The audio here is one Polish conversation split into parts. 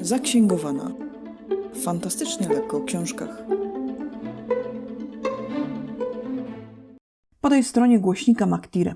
Zaksięgowana. Fantastycznie lekko o książkach. Po tej stronie głośnika Maktire.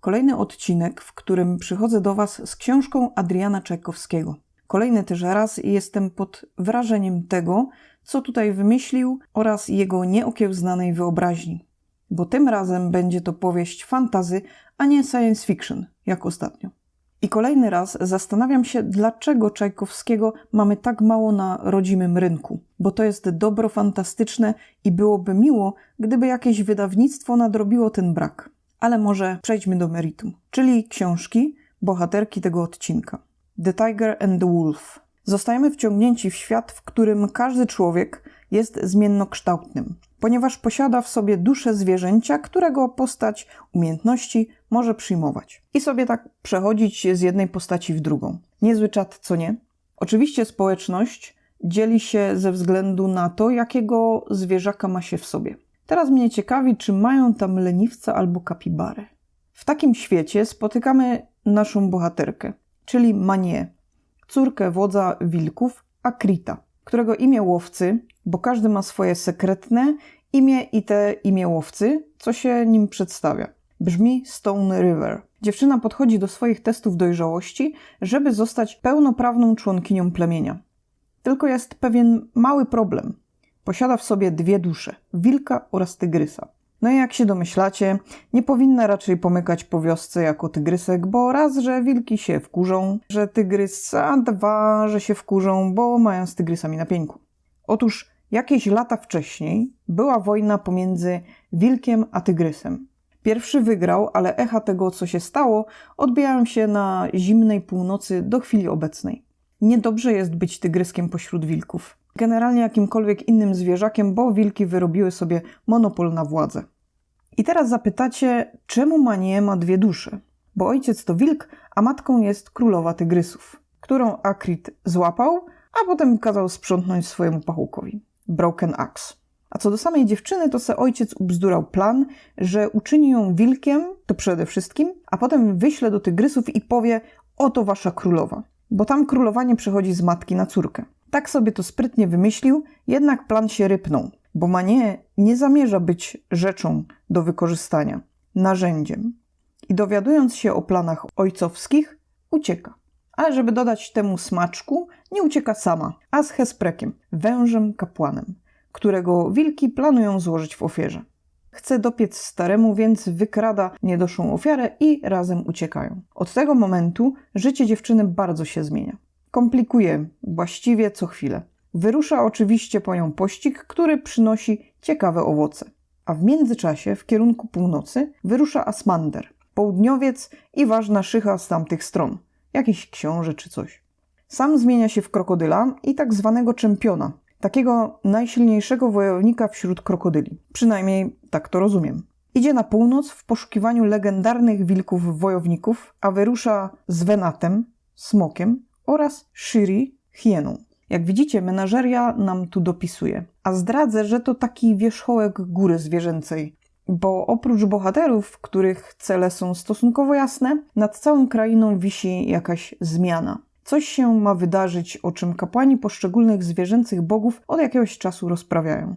Kolejny odcinek, w którym przychodzę do Was z książką Adriana Czajkowskiego. Kolejny też raz jestem pod wrażeniem tego, co tutaj wymyślił oraz jego nieokiełznanej wyobraźni. Bo tym razem będzie to powieść fantazy, a nie science fiction, jak ostatnio. I kolejny raz zastanawiam się, dlaczego Czajkowskiego mamy tak mało na rodzimym rynku. Bo to jest dobro fantastyczne i byłoby miło, gdyby jakieś wydawnictwo nadrobiło ten brak. Ale może przejdźmy do meritum, czyli książki, bohaterki tego odcinka. The Tiger and the Wolf. Zostajemy wciągnięci w świat, w którym każdy człowiek jest zmiennokształtnym, ponieważ posiada w sobie duszę zwierzęcia, którego postać, umiejętności może przyjmować. I sobie tak przechodzić z jednej postaci w drugą. Niezły czat, co nie? Oczywiście społeczność dzieli się ze względu na to, jakiego zwierzaka ma się w sobie. Teraz mnie ciekawi, czy mają tam leniwca albo kapibarę. W takim świecie spotykamy naszą bohaterkę, czyli Manię, córkę wodza wilków Akrita, którego imię łowcy, bo każdy ma swoje sekretne imię i te imię łowcy, co się nim przedstawia. Brzmi Stone River. Dziewczyna podchodzi do swoich testów dojrzałości, żeby zostać pełnoprawną członkinią plemienia. Tylko jest pewien mały problem. Posiada w sobie dwie dusze wilka oraz tygrysa. No i jak się domyślacie, nie powinna raczej pomykać po wiosce jako tygrysek, bo raz, że wilki się wkurzą, że tygrys, a dwa, że się wkurzą, bo mają z tygrysami na pieńku. Otóż jakieś lata wcześniej była wojna pomiędzy wilkiem a tygrysem. Pierwszy wygrał, ale echa tego, co się stało, odbijają się na zimnej północy do chwili obecnej. Niedobrze jest być tygryskiem pośród wilków. Generalnie jakimkolwiek innym zwierzakiem, bo wilki wyrobiły sobie monopol na władzę. I teraz zapytacie, czemu Manie ma dwie dusze? Bo ojciec to wilk, a matką jest królowa tygrysów, którą Akrit złapał, a potem kazał sprzątnąć swojemu pachołkowi. Broken Axe. A co do samej dziewczyny, to se ojciec ubzdurał plan, że uczyni ją wilkiem, to przede wszystkim, a potem wyśle do tygrysów i powie: Oto wasza królowa. Bo tam królowanie przechodzi z matki na córkę. Tak sobie to sprytnie wymyślił, jednak plan się rypnął, bo Manie nie zamierza być rzeczą do wykorzystania, narzędziem. I dowiadując się o planach ojcowskich, ucieka. Ale żeby dodać temu smaczku, nie ucieka sama, a z Hesprekiem, wężem kapłanem, którego wilki planują złożyć w ofierze. Chce dopiec staremu, więc wykrada niedoszłą ofiarę i razem uciekają. Od tego momentu życie dziewczyny bardzo się zmienia. Komplikuje właściwie co chwilę. Wyrusza oczywiście po nią pościg, który przynosi ciekawe owoce. A w międzyczasie, w kierunku północy, wyrusza Asmander, południowiec i ważna szycha z tamtych stron, jakiś książę czy coś. Sam zmienia się w krokodyla i tak zwanego czempiona, takiego najsilniejszego wojownika wśród krokodyli. Przynajmniej tak to rozumiem. Idzie na północ w poszukiwaniu legendarnych wilków wojowników, a wyrusza z Venatem, smokiem oraz Shiri, hieną. Jak widzicie, menażeria nam tu dopisuje. A zdradzę, że to taki wierzchołek góry zwierzęcej, bo oprócz bohaterów, których cele są stosunkowo jasne, nad całą krainą wisi jakaś zmiana. Coś się ma wydarzyć, o czym kapłani poszczególnych zwierzęcych bogów od jakiegoś czasu rozprawiają.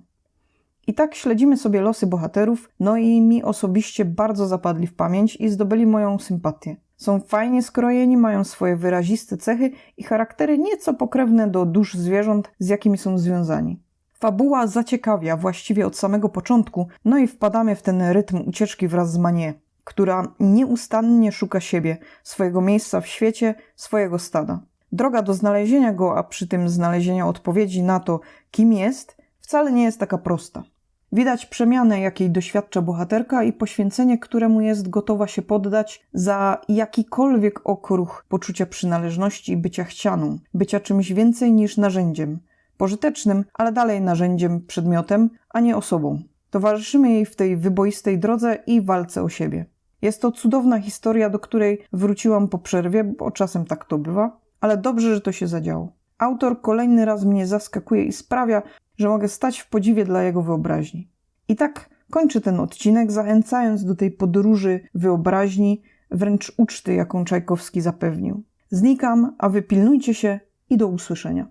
I tak śledzimy sobie losy bohaterów, no i mi osobiście bardzo zapadli w pamięć i zdobyli moją sympatię. Są fajnie skrojeni, mają swoje wyraziste cechy i charaktery nieco pokrewne do dusz zwierząt, z jakimi są związani. Fabuła zaciekawia właściwie od samego początku, no i wpadamy w ten rytm ucieczki wraz z Manie, która nieustannie szuka siebie, swojego miejsca w świecie, swojego stada. Droga do znalezienia go, a przy tym znalezienia odpowiedzi na to, kim jest, wcale nie jest taka prosta. Widać przemianę, jakiej doświadcza bohaterka i poświęcenie, któremu jest gotowa się poddać za jakikolwiek okruch poczucia przynależności i bycia chcianą, bycia czymś więcej niż narzędziem. Pożytecznym, ale dalej narzędziem, przedmiotem, a nie osobą. Towarzyszymy jej w tej wyboistej drodze i walce o siebie. Jest to cudowna historia, do której wróciłam po przerwie, bo czasem tak to bywa, ale dobrze, że to się zadziało. Autor kolejny raz mnie zaskakuje i sprawia, że mogę stać w podziwie dla jego wyobraźni. I tak kończę ten odcinek, zachęcając do tej podróży wyobraźni, wręcz uczty, jaką Czajkowski zapewnił. Znikam, a wy pilnujcie się i do usłyszenia.